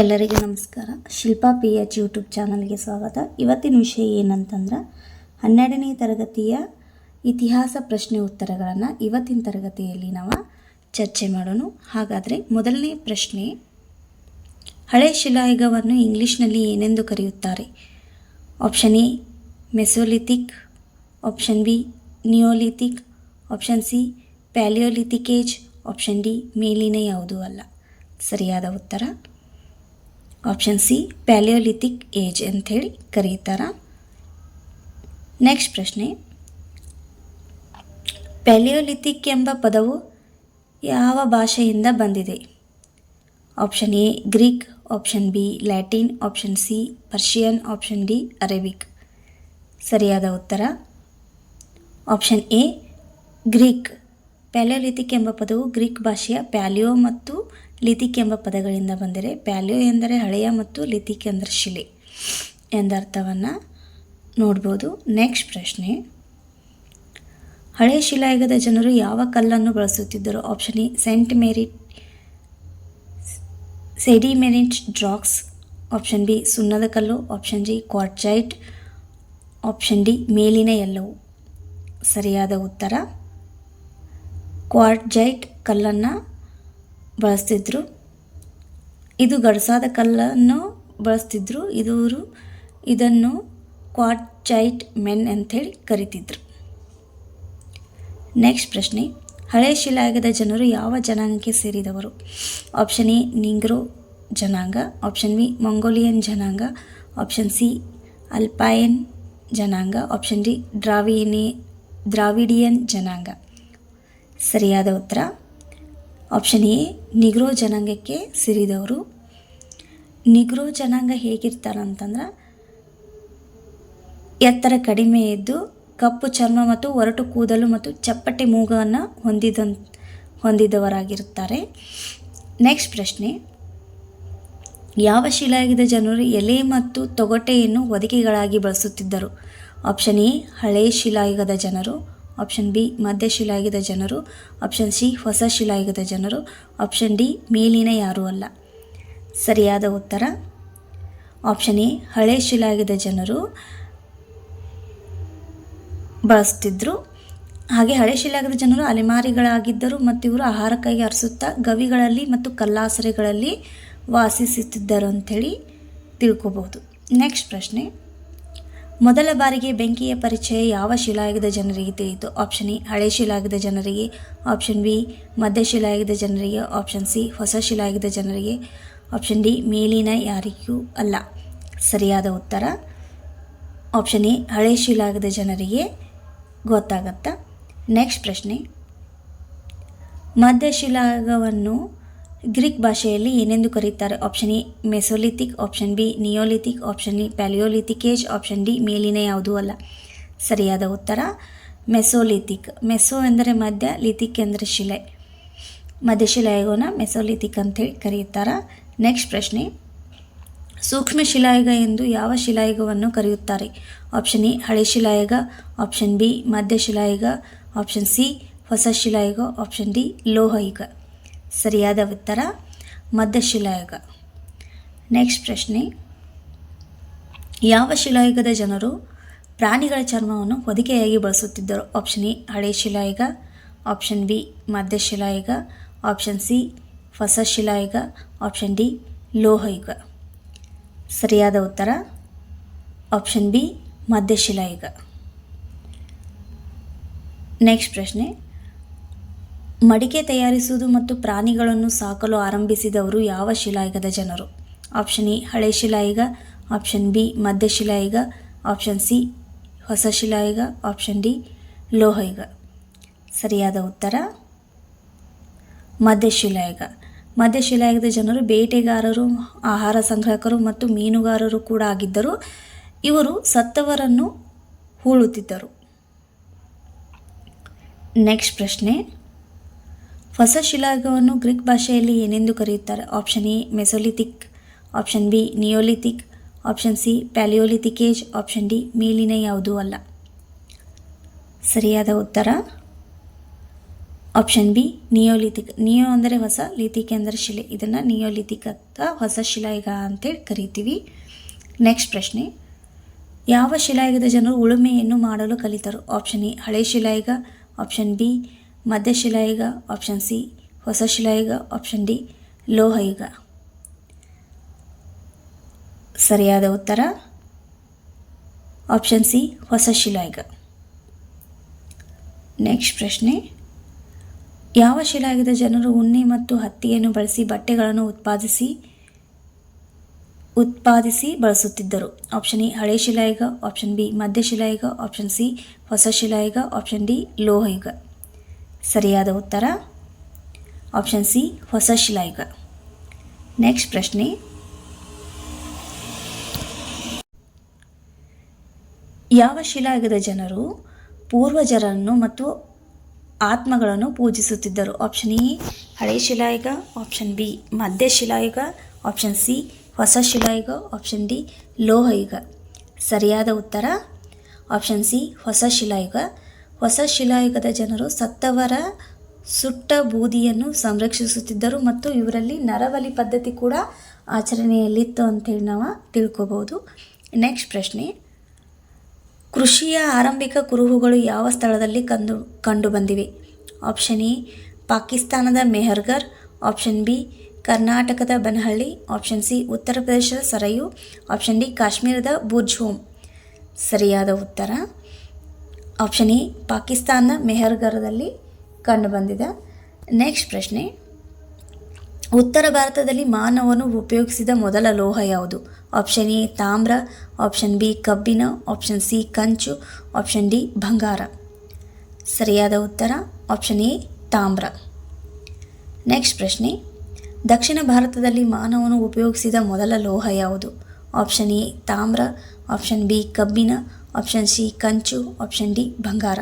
ಎಲ್ಲರಿಗೂ ನಮಸ್ಕಾರ. Shilpa P H YouTube ಚಾನಲ್ಗೆ ಸ್ವಾಗತ. ಇವತ್ತಿನ ವಿಷಯ ಏನಂತಂದ್ರೆ, ಹನ್ನೆರಡನೇ ತರಗತಿಯ ಇತಿಹಾಸ ಪ್ರಶ್ನೆ ಉತ್ತರಗಳನ್ನು ಇವತ್ತಿನ ತರಗತಿಯಲ್ಲಿ ನಾವು ಚರ್ಚೆ ಮಾಡೋಣ. ಹಾಗಾದರೆ ಮೊದಲನೇ ಪ್ರಶ್ನೆ, ಹಳೆ ಶಿಲಾಯುಗವನ್ನು ಇಂಗ್ಲೀಷ್ನಲ್ಲಿ ಏನೆಂದು ಕರೆಯುತ್ತಾರೆ? Option A, mesolithic, option B, neolithic, option C, palaeolithic age, option D, ಮೇಲಿನ ಯಾವುದೂ ಅಲ್ಲ. ಸರಿಯಾದ ಉತ್ತರ? ಆಪ್ಷನ್ ಸಿ ಪ್ಯಾಲಿಯೋಲಿಥಿಕ್ ಏಜ್ ಅಂಥೇಳಿ ಕರೀತಾರ ನೆಕ್ಸ್ಟ್ ಪ್ರಶ್ನೆ. ಪ್ಯಾಲಿಯೋಲಿಥಿಕ್ ಎಂಬ ಪದವು ಯಾವ ಭಾಷೆಯಿಂದ ಬಂದಿದೆ? Option A Greek option B Latin option C Persian option D Arabic ಸರಿಯಾದ ಉತ್ತರ? ಆಪ್ಷನ್ ಎ ಗ್ರೀಕ್ ಪ್ಯಾಲಿಯೋಲಿಥಿಕ್ ಎಂಬ ಪದವು ಗ್ರೀಕ್ ಭಾಷೆಯ ಪ್ಯಾಲಿಯೋ ಮತ್ತು ಲಿಥಿಕ್ ಎಂಬ ಪದಗಳಿಂದ ಬಂದರೆ ಪ್ಯಾಲಿಯೋ ಎಂದರೆ ಹಳೆಯ ಮತ್ತು ಲಿಥಿಕ್ ಎಂದರೆ ಶಿಲೆ ಎಂದರ್ಥವನ್ನು ನೋಡ್ಬೋದು. ನೆಕ್ಸ್ಟ್ ಪ್ರಶ್ನೆ. ಹಳೆಯ ಶಿಲಾಯುಗದ ಜನರು ಯಾವ ಕಲ್ಲನ್ನು ಬಳಸುತ್ತಿದ್ದರು? ಆಪ್ಷನ್ ಎ, ಸೆಂಟ್ ಮೇರಿ ಸೆಡಿಮೆರಿಟ್ ಡ್ರಾಕ್ಸ್. ಆಪ್ಷನ್ ಬಿ, ಸುಣ್ಣದ ಕಲ್ಲು. Option G quartzite option D, ಮೇಲಿನ ಎಲ್ಲವು. ಸರಿಯಾದ ಉತ್ತರ. ಕ್ವಾರ್ಜೈಟ್ ಕಲ್ಲನ್ನು ಬಳಸ್ತಿದ್ರು. ಇದು ಗಡಸಾದ ಕಲ್ಲನ್ನು ಬಳಸ್ತಿದ್ರು. ಇದೂರು ಇದನ್ನು ಕ್ವಾಟ್ಚೈಟ್ ಮೆನ್ ಅಂಥೇಳಿ ಕರಿತಿದ್ರು. ನೆಕ್ಸ್ಟ್ ಪ್ರಶ್ನೆ. ಹಳೆ ಶಿಲಾಯುಗದ ಜನರು ಯಾವ ಜನಾಂಗಕ್ಕೆ ಸೇರಿದವರು? ಆಪ್ಷನ್ ಎ, ನಿಂಗ್ರೋ ಜನಾಂಗ. ಆಪ್ಷನ್ ಬಿ, ಮಂಗೋಲಿಯನ್ ಜನಾಂಗ. ಆಪ್ಷನ್ ಸಿ, ಅಲ್ಪಾಯನ್ ಜನಾಂಗ. ಆಪ್ಷನ್ ಡಿ ದ್ರಾವಿಯನೇ ದ್ರಾವಿಡಿಯನ್ ಜನಾಂಗ. ಸರಿಯಾದ ಉತ್ತರ? ಆಪ್ಷನ್ ಎ, ನಿಗ್ರೋ ಜನಾಂಗಕ್ಕೆ ಸೇರಿದವರು. ನಿಗ್ರೋ ಜನಾಂಗ ಹೇಗಿರ್ತಾರಂತಂದ್ರೆ ಎತ್ತರ ಕಡಿಮೆ ಇದ್ದು ಕಪ್ಪು ಚರ್ಮ ಮತ್ತು ಒರಟು ಕೂದಲು ಮತ್ತು ಚಪ್ಪಟೆ ಮೂಗವನ್ನು ಹೊಂದಿದ ಹೊಂದಿದವರಾಗಿರುತ್ತಾರೆ. ನೆಕ್ಸ್ಟ್ ಪ್ರಶ್ನೆ, ಯಾವ ಶಿಲಾಯುಗದ ಜನರು ಎಲೆ ಮತ್ತು ತೊಗಟೆಯನ್ನು ಹೊದಿಕೆಗಳಾಗಿ ಬಳಸುತ್ತಿದ್ದರು? ಆಪ್ಷನ್ ಎ ಹಳೆಯ ಶಿಲಾಯುಗದ ಜನರು. ಆಪ್ಷನ್ ಬಿ ಮಧ್ಯ ಶಿಲಾಯುಗದ ಜನರು. ಆಪ್ಷನ್ ಸಿ ಹೊಸ ಶಿಲಾಯುಗದ ಜನರು. ಆಪ್ಷನ್ ಡಿ ಮೇಲಿನ ಯಾರೂ ಅಲ್ಲ. ಸರಿಯಾದ ಉತ್ತರ? ಆಪ್ಷನ್ ಎ ಹಳೆ ಶಿಲಾಯುಗದ ಜನರು ಬಳಸ್ತಿದ್ರು. ಹಾಗೆ ಹಳೆ ಶಿಲಾಯುಗದ ಜನರು ಅಲೆಮಾರಿಗಳಾಗಿದ್ದರು ಮತ್ತು ಇವರು ಆಹಾರಕ್ಕಾಗಿ ಅರಸುತ್ತಾ ಗವಿಗಳಲ್ಲಿ ಮತ್ತು ಕಲ್ಲಾಸರೆಗಳಲ್ಲಿ ವಾಸಿಸುತ್ತಿದ್ದರು ಅಂಥೇಳಿ ತಿಳ್ಕೋಬಹುದು ನೆಕ್ಸ್ಟ್ ಪ್ರಶ್ನೆ. ಮೊದಲ ಬಾರಿಗೆ ಬೆಂಕಿಯ ಪರಿಚಯ ಯಾವ ಶಿಲಾಯುಗದ ಜನರಿಗೆ ತಿಳಿಯಿತು? ಆಪ್ಷನ್ ಎ, ಹಳೆ ಶಿಲಾಯುಗದ ಜನರಿಗೆ. ಆಪ್ಷನ್ ಬಿ, ಮಧ್ಯ ಶಿಲಾಯುಗದ ಜನರಿಗೆ. ಆಪ್ಷನ್ ಸಿ, ಹೊಸ ಶಿಲಾಯುಗದ ಜನರಿಗೆ. ಆಪ್ಷನ್ ಡಿ, ಮೇಲಿನ ಯಾರಿಗೂ ಅಲ್ಲ. ಸರಿಯಾದ ಉತ್ತರ? ಆಪ್ಷನ್ ಎ, ಹಳೆ ಶಿಲಾಯುಗದ ಜನರಿಗೆ ಗೊತ್ತಾಗತ್ತಾ? ನೆಕ್ಸ್ಟ್ ಪ್ರಶ್ನೆ. ಮಧ್ಯಶಿಲಾಯುಗವನ್ನು ಗ್ರೀಕ್ ಭಾಷೆಯಲ್ಲಿ ಏನೆಂದು ಕರೆಯುತ್ತಾರೆ? Option A mesolithic option B neolithic option E palaeolithic age option D, ಮೇಲಿನ ಯಾವುದೂ ಅಲ್ಲ. ಸರಿಯಾದ ಉತ್ತರ ಮೆಸೋಲಿಥಿಕ್ ಮೆಸೋ ಎಂದರೆ ಮಧ್ಯ ಲಿಥಿಕ್ ಎಂದರೆ ಶಿಲೆ. ಮಧ್ಯಶಿಲಾಯುಗವನ್ನು ಮೆಸೋಲಿಥಿಕ್ ಅಂತೇಳಿ ಕರೆಯುತ್ತಾರೆ. ನೆಕ್ಸ್ಟ್ ಪ್ರಶ್ನೆ, ಸೂಕ್ಷ್ಮ ಶಿಲಾಯುಗ ಎಂದು ಯಾವ ಶಿಲಾಯುಗವನ್ನು ಕರೆಯುತ್ತಾರೆ? ಆಪ್ಷನ್ ಎ, ಹಳೆ ಶಿಲಾಯುಗ ಆಪ್ಷನ್ ಬಿ ಮಧ್ಯ ಶಿಲಾಯುಗ ಆಪ್ಷನ್ ಸಿ, ಹೊಸ ಶಿಲಾಯುಗ ಆಪ್ಷನ್ ಡಿ ಲೋಹಯುಗ ಸರಿಯಾದ ಉತ್ತರ, ಮಧ್ಯಶಿಲಾಯುಗ. ನೆಕ್ಸ್ಟ್ ಪ್ರಶ್ನೆ. ಯಾವ ಶಿಲಾಯುಗದ ಜನರು ಪ್ರಾಣಿಗಳ ಚರ್ಮವನ್ನು ಹೊದಿಕೆಯಾಗಿ ಬಳಸುತ್ತಿದ್ದರು? ಆಪ್ಷನ್ ಎ ಹಳೆ ಶಿಲಾಯುಗ. ಆಪ್ಷನ್ ಬಿ ಮಧ್ಯಶಿಲಾಯುಗ. ಆಪ್ಷನ್ ಸಿ ಹೊಸ ಶಿಲಾಯುಗ. Option D ಲೋಹಯುಗ. ಸರಿಯಾದ ಉತ್ತರ? Option B ಮಧ್ಯಶಿಲಾಯುಗ. ನೆಕ್ಸ್ಟ್ ಪ್ರಶ್ನೆ. ಮಡಿಕೆ ತಯಾರಿಸುವುದು ಮತ್ತು ಪ್ರಾಣಿಗಳನ್ನು ಸಾಕಲು ಆರಂಭಿಸಿದವರು ಯಾವ ಶಿಲಾಯುಗದ ಜನರು? ಆಪ್ಷನ್ ಎ, ಹಳೆ ಶಿಲಾಯುಗ. ಆಪ್ಷನ್ ಬಿ, ಮಧ್ಯ ಶಿಲಾಯುಗ. ಆಪ್ಷನ್ ಸಿ, ಹೊಸ ಶಿಲಾಯುಗ. Option D, ಲೋಹಯುಗ. ಸರಿಯಾದ ಉತ್ತರ? ಮಧ್ಯ ಶಿಲಾಯುಗ. ಮಧ್ಯ ಶಿಲಾಯುಗದ ಜನರು ಬೇಟೆಗಾರರು, ಆಹಾರ ಸಂಗ್ರಾಹಕರು ಮತ್ತು ಮೀನುಗಾರರು ಕೂಡ ಆಗಿದ್ದರು. ಇವರು ಸತ್ತವರನ್ನು ಹೂಳುತ್ತಿದ್ದರು. ನೆಕ್ಸ್ಟ್ ಪ್ರಶ್ನೆ. ಹೊಸ ಶಿಲಾಯುಗವನ್ನು ಗ್ರೀಕ್ ಭಾಷೆಯಲ್ಲಿ ಏನೆಂದು ಕರೆಯುತ್ತಾರೆ? Option A mesolithic option B neolithic option C palaeolithic option D ಮೇಲಿನ ಯಾವುದೂ ಅಲ್ಲ. ಸರಿಯಾದ ಉತ್ತರ? ಆಪ್ಷನ್ ಬಿ ನಿಯೋಲಿಥಿಕ್ ನಿಯೋ ಅಂದರೆ ಹೊಸ ಲಿಥಿಕ್ ಅಂದರೆ ಶಿಲೆ. ಇದನ್ನು ನಿಯೋಲಿಥಿಕ್ ಅಂತ ಹೊಸ ಶಿಲಾಯುಗ ಅಂತೇಳಿ ಕರಿತೀವಿ. ನೆಕ್ಸ್ಟ್ ಪ್ರಶ್ನೆ. ಯಾವ ಶಿಲಾಯುಗದ ಜನರು ಉಳುಮೆಯನ್ನು ಮಾಡಲು ಕಲಿತರು? ಆಪ್ಷನ್ ಎ ಹಳೆ ಶಿಲಾಯುಗ ಆಪ್ಷನ್ ಬಿ ಮಧ್ಯ ಶಿಲಾಯುಗ ಆಪ್ಷನ್ ಸಿ ಹೊಸ ಶಿಲಾಯುಗ ಆಪ್ಷನ್ ಡಿ ಲೋಹಯುಗ. ಸರಿಯಾದ ಉತ್ತರ? ಆಪ್ಷನ್ ಸಿ ಹೊಸ ಶಿಲಾಯುಗ. ನೆಕ್ಸ್ಟ್ ಪ್ರಶ್ನೆ. ಯಾವ ಶಿಲಾಯುಗದ ಜನರು ಉಣ್ಣೆ ಮತ್ತು ಹತ್ತಿಯನ್ನು ಬಳಸಿ ಬಟ್ಟೆಗಳನ್ನು ಉತ್ಪಾದಿಸಿ ಉತ್ಪಾದಿಸಿ ಬಳಸುತ್ತಿದ್ದರು? ಆಪ್ಷನ್ ಎ ಹಳೆ ಶಿಲಾಯುಗ ಆಪ್ಷನ್ ಬಿ ಮಧ್ಯ ಶಿಲಾಯುಗ ಆಪ್ಷನ್ ಸಿ ಹೊಸ ಶಿಲಾಯುಗ ಆಪ್ಷನ್ ಡಿ ಲೋಹಯುಗ. ಸರಿಯಾದ ಉತ್ತರ? ಆಪ್ಷನ್ ಸಿ ಹೊಸ ಶಿಲಾಯುಗ. ನೆಕ್ಸ್ಟ್ ಪ್ರಶ್ನೆ. ಯಾವ ಶಿಲಾಯುಗದ ಜನರು ಪೂರ್ವಜರನ್ನು ಮತ್ತು ಆತ್ಮಗಳನ್ನು ಪೂಜಿಸುತ್ತಿದ್ದರು? ಆಪ್ಷನ್ ಎ ಹಳೆ ಶಿಲಾಯುಗ. ಆಪ್ಷನ್ ಬಿ ಮಧ್ಯ ಶಿಲಾಯುಗ. ಆಪ್ಷನ್ ಸಿ ಹೊಸ ಶಿಲಾಯುಗ. Option D ಲೋಹಯುಗ. ಸರಿಯಾದ ಉತ್ತರ? ಆಪ್ಷನ್ ಸಿ ಹೊಸ ಶಿಲಾಯುಗ. ಹೊಸ ಶಿಲಾಯುಗದ ಜನರು ಸತ್ತವರ ಸುಟ್ಟ ಬೂದಿಯನ್ನು ಸಂರಕ್ಷಿಸುತ್ತಿದ್ದರು ಮತ್ತು ಇವರಲ್ಲಿ ನರವಲಿ ಪದ್ಧತಿ ಕೂಡ ಆಚರಣೆಯಲ್ಲಿತ್ತು ಅಂತೇಳಿ ನಾವು ತಿಳ್ಕೊಬೋದು. ನೆಕ್ಸ್ಟ್ ಪ್ರಶ್ನೆ. ಕೃಷಿಯ ಆರಂಭಿಕ ಕುರುಹುಗಳು ಯಾವ ಸ್ಥಳದಲ್ಲಿ ಕಂಡು ಕಂಡುಬಂದಿವೆ? ಆಪ್ಷನ್ ಎ ಪಾಕಿಸ್ತಾನದ ಮೆಹರ್ಗರ್ ಆಪ್ಷನ್ ಬಿ ಕರ್ನಾಟಕದ ಬನಹಳ್ಳಿ. ಆಪ್ಷನ್ ಸಿ ಉತ್ತರ ಪ್ರದೇಶದ ಸರಯು. ಆಪ್ಷನ್ ಡಿ ಕಾಶ್ಮೀರದ ಬುರ್ಜ್ಹೋಮ್ ಸರಿಯಾದ ಉತ್ತರ. ಆಪ್ಷನ್ ಎ ಪಾಕಿಸ್ತಾನದ ಮೆಹರ್ಗರದಲ್ಲಿ ಕಂಡುಬಂದಿದೆ ನೆಕ್ಸ್ಟ್ ಪ್ರಶ್ನೆ, ಉತ್ತರ ಭಾರತದಲ್ಲಿ ಮಾನವನು ಉಪಯೋಗಿಸಿದ ಮೊದಲ ಲೋಹ ಯಾವುದು? ಆಪ್ಷನ್ ಎ ತಾಮ್ರ. ಆಪ್ಷನ್ ಬಿ ಕಬ್ಬಿನ. ಆಪ್ಷನ್ ಸಿ ಕಂಚು. ಆಪ್ಷನ್ ಡಿ ಬಂಗಾರ. ಸರಿಯಾದ ಉತ್ತರ ಆಪ್ಷನ್ ಎ ತಾಮ್ರ. ನೆಕ್ಸ್ಟ್ ಪ್ರಶ್ನೆ, ದಕ್ಷಿಣ ಭಾರತದಲ್ಲಿ ಮಾನವನು ಉಪಯೋಗಿಸಿದ ಮೊದಲ ಲೋಹ ಯಾವುದು? ಆಪ್ಷನ್ ಎ ತಾಮ್ರ. ಆಪ್ಷನ್ ಬಿ ಕಬ್ಬಿಣ ಆಪ್ಷನ್ ಸಿ ಕಂಚು ಆಪ್ಷನ್ ಡಿ ಬಂಗಾರ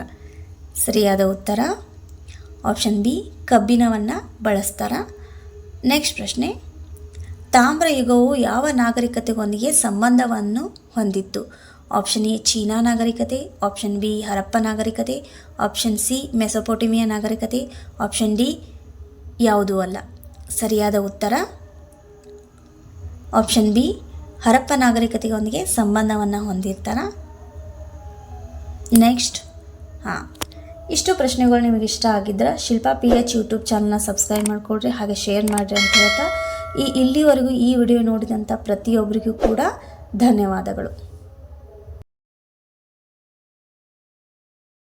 ಸರಿಯಾದ ಉತ್ತರ? ಆಪ್ಷನ್ ಬಿ ಕಬ್ಬಿಣವನ್ನು ಬಳಸ್ತಾರ? ನೆಕ್ಸ್ಟ್ ಪ್ರಶ್ನೆ. ತಾಮ್ರ ಯುಗವು ಯಾವ ನಾಗರಿಕತೆಗೊಂದಿಗೆ ಸಂಬಂಧವನ್ನು ಹೊಂದಿತ್ತು? ಆಪ್ಷನ್ ಎ ಚೀನಾ ನಾಗರಿಕತೆ. ಆಪ್ಷನ್ ಬಿ ಹರಪ್ಪ ನಾಗರಿಕತೆ. ಆಪ್ಷನ್ ಸಿ ಮೆಸೊಪೊಟಿಮಿಯಾ ನಾಗರಿಕತೆ. ಆಪ್ಷನ್ ಡಿ ಯಾವುದೂ ಅಲ್ಲ. ಸರಿಯಾದ ಉತ್ತರ? ಆಪ್ಷನ್ ಬಿ ಹರಪ್ಪ ನಾಗರಿಕತೆಯೊಂದಿಗೆ ಸಂಬಂಧವನ್ನು ಹೊಂದಿರ್ತಾರ? ನೆಕ್ಸ್ಟ್ ಹಾಂ. ಇಷ್ಟು ಪ್ರಶ್ನೆಗಳು ನಿಮಗೆ ಇಷ್ಟ ಆಗಿದ್ದರೆ ಶಿಲ್ಪಾ ಪಿ ಎಚ್ ಯೂಟ್ಯೂಬ್ ಚಾನಲ್ನ ಸಬ್ಸ್ಕ್ರೈಬ್ ಮಾಡಿಕೊಡ್ರಿ ಹಾಗೆ ಶೇರ್ ಮಾಡಿರಿ ಅಂತ ಹೇಳ್ತಾ ಈ ಇಲ್ಲಿವರೆಗೂ ಈ ವಿಡಿಯೋ ನೋಡಿದಂಥ ಪ್ರತಿಯೊಬ್ಬರಿಗೂ ಕೂಡ ಧನ್ಯವಾದಗಳು.